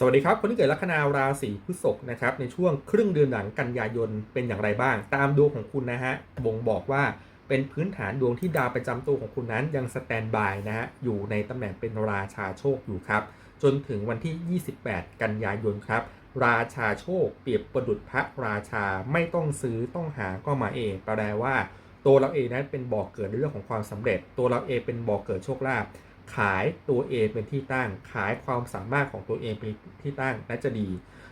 สวัสดีครับ คนที่เกิดลัคนาราศีพฤษภนะครับในช่วงครึ่งเดือนหลังกันยายนเป็นอย่างไรบ้าง ตามดวงของคุณนะฮะบ่งบอกว่าเป็นพื้นฐานดวงที่ดาวประจำตัวของคุณนั้นยังสแตนบายนะฮะอยู่ในตำแหน่งเป็นราชาโชคอยู่ครับ จนถึงวันที่ 28 กันยายนครับ ราชาโชค เปรียบประดุจพระราชาไม่ต้องซื้อต้องหาก็มาเองแปลว่า ตัวเราเองนั้นเป็นบ่อกเกิดในเรื่องของความสำเร็จ ตัวเราเองเป็นบ่อกเกิดโชคลาภ ขายตัวเองเป็นที่ตั้ง ขายความสามารถของตัวเองเป็นที่ตั้งน่าจะดี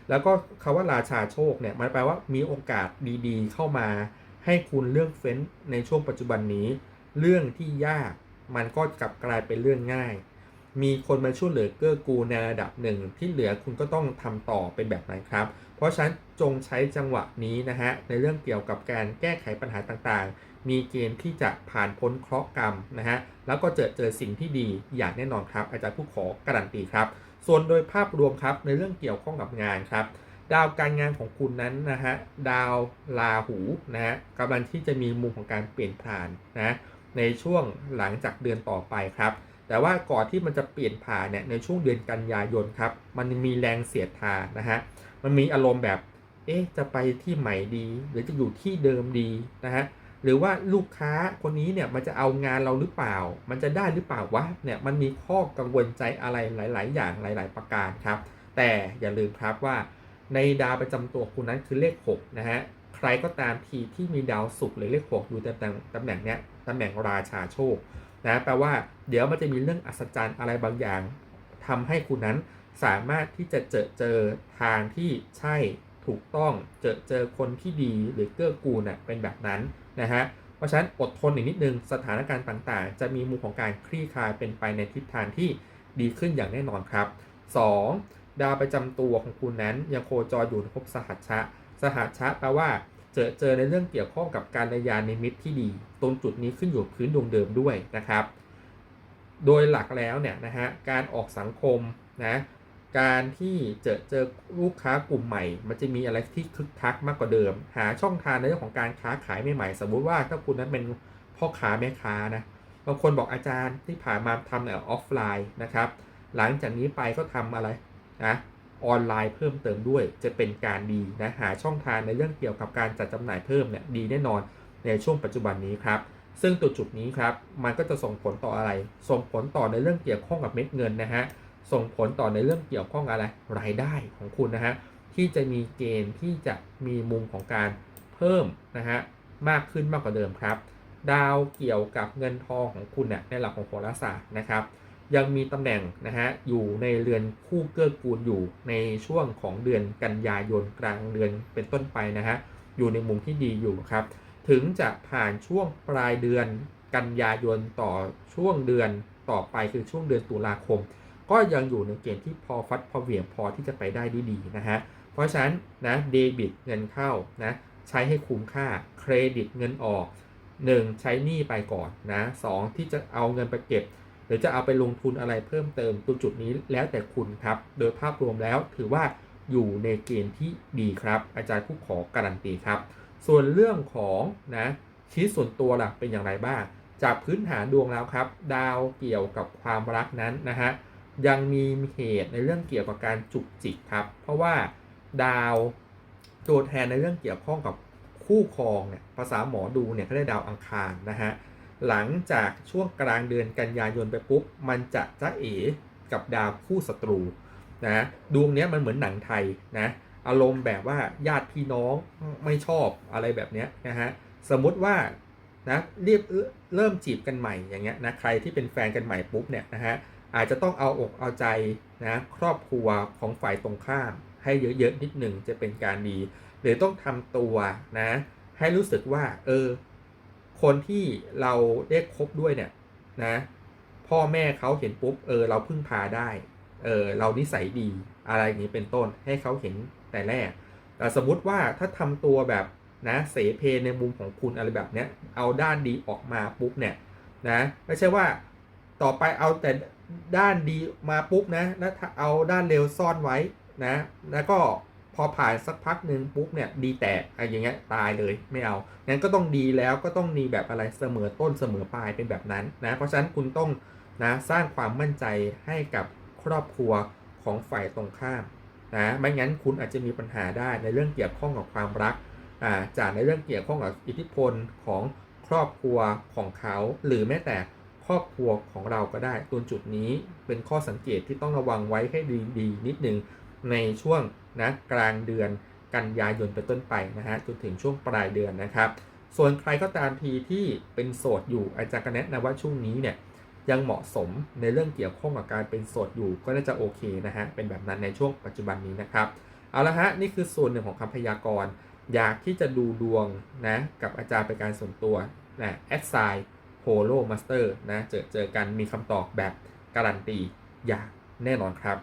แล้วก็คาว่าราชาโชคเนี่ยมันแปลว่ามีโอกาสดีๆ เข้ามาให้คุณเลือกเฟ้นในช่วงปัจจุบันนี้ เรื่องที่ยากมันก็กลับกลายเป็นเรื่องง่าย มีคนมาช่วยเหลือเกื้อกูลในระดับหนึ่งที่เหลือคุณก็ต้องทำต่อเป็นแบบนั้นครับ เพราะฉะนั้น จงใช้จังหวะนี้นะฮะในเรื่องเกี่ยวกับการแก้ไขปัญหาต่างๆ มีเกณฑ์ที่จะผ่านพ้นเคราะห์กรรมนะฮะแล้วก็เจอเจอสิ่งที่ดีอย่างแน่นอนครับ อาจารย์ผู้ขอการันตีครับ ส่วนโดยภาพรวมครับในเรื่องเกี่ยวข้องกับงานครับ ดาวการงานของคุณนั้นนะฮะดาวราหูนะฮะกำลังที่จะมีมุมของการเปลี่ยนผ่านนะในช่วงหลังจากเดือนต่อไปครับแต่ว่าก่อนที่มันจะเปลี่ยนผ่านเนี่ยในช่วงเดือนกันยายนครับ มันมีแรงเสียดทานนะฮะ มันมีอารมณ์แบบ เอ๊ะจะไปที่ใหม่ดี หรือจะอยู่ที่เดิมดีนะฮะหรือว่าลูกค้าคนนี้เนี่ยมันจะเอางานเราหรือเปล่า มันจะได้หรือเปล่าวะเนี่ยมันมีข้อกังวลใจอะไรหลาย ๆ อย่างหลาย ๆ ประการครับ แต่อย่าลืมครับว่าในดาวประจำตัวคุณนั้นคือเลข6นะฮะใครก็ตามทีที่มีดาวศุกร์หรือเลข6อยู่ตำแหน่งตำแหน่งเนี้ยตำแหน่งราชาโชคนะแปลว่าเดี๋ยวมันจะมีเรื่องอัศจรรย์อะไรบางอย่างทำให้คุณนั้นสามารถที่จะเจอเจอทางที่ใช่ ถูกต้องเจอเจอคนที่ดีหรือเกื้อกูลเน่ยเป็นแบบนั้นนะฮะเพราะฉะนั้นอดทนอีกนิดนึงสถานการณ์ต่างๆ จะมีมุมของการคลี่คลายเป็นไปในทิศทางที่ดีขึ้นอย่างแน่นอนครับ 2. ดาวประจำตัวของคุณนั้นยังโคจรอยู่ในภพสหัชชะ สหัชชะแปลว่าเจอเจอในเรื่องเกี่ยวข้องกับการระยานในมิตรที่ดี ตรงจุดนี้ขึ้นอยู่พื้นดวงเดิมด้วยนะครับ โดยหลักแล้วเนี่ยนะฮะการออกสังคมนะ การที่เจอเจอลูกค้ากลุ่มใหม่ มันจะมีอะไรที่คึกคักมากกว่าเดิม หาช่องทางในเรื่องของการค้าขายใหม่ๆ สมมุติว่าถ้าคุณนั้นเป็นพ่อค้าแม่ค้านะบางคนบอกอาจารย์ที่ผ่านมาทำแต่ออฟไลน์นะครับ หลังจากนี้ไปก็ทำอะไรนะออนไลน์เพิ่มเติมด้วยจะเป็นการดีนะหาช่องทางในเรื่องเกี่ยวกับการจัดจำหน่ายเพิ่มเนี่ยดีแน่นอนในช่วงปัจจุบันนี้ครับซึ่งตัวจุดนี้ครับมันก็จะส่งผลต่ออะไร ส่งผลต่อในเรื่องเกี่ยวข้องกับเม็ดเงินนะฮะ ส่งผลต่อในเรื่องเกี่ยวข้องอะไรรายได้ของคุณนะฮะที่จะมีเกณฑ์ที่จะมีมุมของการเพิ่มนะฮะมากขึ้นมากกว่าเดิมครับ ดาวเกี่ยวกับเงินทองของคุณเนี่ยในหลักของโหราศาสตร์นะครับ ยังมีตำแหน่งนะฮะอยู่ในเรือนคู่เกื้อกูลอยู่ในช่วงของเดือนกันยายนกลางเดือนเป็นต้นไปนะฮะอยู่ในมุมที่ดีอยู่ครับ ถึงจะผ่านช่วงปลายเดือนกันยายนต่อช่วงเดือนต่อไปคือช่วงเดือนตุลาคม ก็ยังอยู่ในเกณฑ์ที่พอฟัดพอเหวี่ยงพอที่จะไปได้ดีดีๆนะฮะ เพราะฉะนั้นนะเดบิตเงินเข้านะใช้ให้คุ้มค่าเครดิตเงินออก 1. ใช้หนี้ไปก่อนนะสองที่จะเอาเงินไปเก็บ หรือจะเอาไปลงทุนอะไรเพิ่มเติมตัวจุดนี้แล้วแต่คุณครับ โดยภาพรวมแล้วถือว่าอยู่ในเกณฑ์ที่ดีครับ อาจารย์ผู้ขอการันตีครับ ส่วนเรื่องของนะชีวิตส่วนตัวล่ะเป็นอย่างไรบ้างจากพื้นฐานดวงแล้วครับ ดาวเกี่ยวกับความรักนั้นนะฮะ ยังมีเหตุในเรื่องเกี่ยวกับการจุกจิกครับ เพราะว่าดาวตัวแทนในเรื่องเกี่ยวข้องกับคู่ครองเนี่ยภาษาหมอดูเนี่ยเขาได้ดาวอังคารนะฮะหลังจากช่วงกลางเดือนกันยายนไปปุ๊บ มันจะจ้าเอกับดาวคู่ศัตรูนะดวงเนี้ยมันเหมือนหนังไทยนะอารมณ์แบบว่าญาติพี่น้องไม่ชอบอะไรแบบเนี้ยนะฮะสมมติว่านะเรียบเริ่มจีบกันใหม่อย่างเงี้ยนะใครที่เป็นแฟนกันใหม่ปุ๊บเนี่ยนะฮะ อาจจะต้องเอาอกเอาใจนะครอบครัวของฝ่ายตรงข้าม ให้เยอะๆนิดหนึ่งจะเป็นการดี หรือต้องทำตัวนะให้รู้สึกว่าเออคนที่เราได้คบด้วยเนี่ยนะพ่อแม่เขาเห็นปุ๊บเออเราพึ่งพาได้เออเรานิสัยดีอะไรอย่างนี้เป็นต้นให้เขาเห็นแต่แรก แต่สมมติว่าถ้าทำตัวแบบนะเสเพในมุมของคุณอะไรแบบเนี้ยเอาด้านดีออกมาปุ๊บเนี่ยนะไม่ใช่ว่าต่อไปเอาแต่ ด้านดีมาปุ๊บนะแล้วเอาด้านเลวซ่อนไว้นะ แล้วก็พอผ่านสักพักหนึ่งปุ๊บเนี่ยดีแตกอะไรอย่างเงี้ยตายเลยไม่เอา งั้นก็ต้องดีแล้วก็ต้องมีแบบอะไรเสมอต้นเสมอปลายเป็นแบบนั้นนะ เพราะฉะนั้นคุณต้องนะสร้างความมั่นใจให้กับครอบครัวของฝ่ายตรงข้ามนะไม่งั้นคุณอาจจะมีปัญหาได้ในเรื่องเกี่ยวข้องกับความรักอ่าจากในเรื่องเกี่ยวข้องกับอิทธิพลของครอบครัวของเขา หรือแม้แต่ ครอบครัวของเราก็ได้ ตัวจุดนี้เป็นข้อสังเกตที่ต้องระวังไว้ให้ดีๆนิดนึงในช่วงนะกลางเดือนกันยายนเป็นต้นไปนะฮะจนถึงช่วงปลายเดือนนะครับ ส่วนใครก็ตามทีที่เป็นโสดอยู่อาจารย์ก็แนะนำว่าช่วงนี้เนี่ยยังเหมาะสมในเรื่องเกี่ยวข้องกับการเป็นโสดอยู่ก็น่าจะโอเคนะฮะเป็นแบบนั้นในช่วงปัจจุบันนี้นะครับเอาละฮะนี่คือส่วนหนึ่งของคำพยากรณ์อยากที่จะดูดวงนะกับอาจารย์เป็นการส่วนตัวนะแอดไซน์ โฮโลมาสเตอร์นะเจอเจอกันมีคำตอบแบบการันตีอย่างแน่นอนครับ